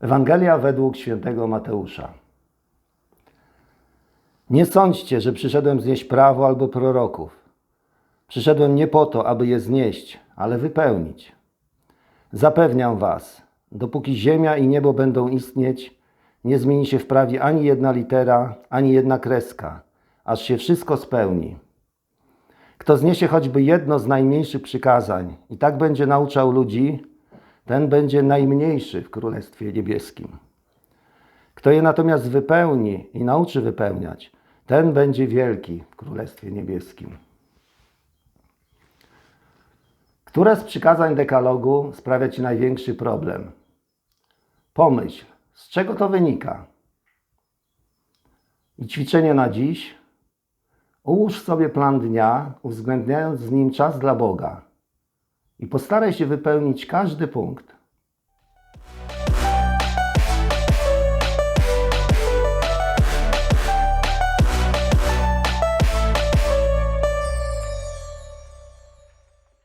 Ewangelia według świętego Mateusza. Nie sądźcie, że przyszedłem znieść prawo albo proroków. Przyszedłem nie po to, aby je znieść, ale wypełnić. Zapewniam was, dopóki ziemia i niebo będą istnieć, nie zmieni się w prawie ani jedna litera, ani jedna kreska, aż się wszystko spełni. Kto zniesie choćby jedno z najmniejszych przykazań i tak będzie nauczał ludzi, ten będzie najmniejszy w Królestwie Niebieskim. Kto je natomiast wypełni i nauczy wypełniać, ten będzie wielki w Królestwie Niebieskim. Które z przykazań dekalogu sprawia Ci największy problem? Pomyśl, z czego to wynika? I ćwiczenie na dziś. Ułóż sobie plan dnia, uwzględniając w nim czas dla Boga. I postaraj się wypełnić każdy punkt.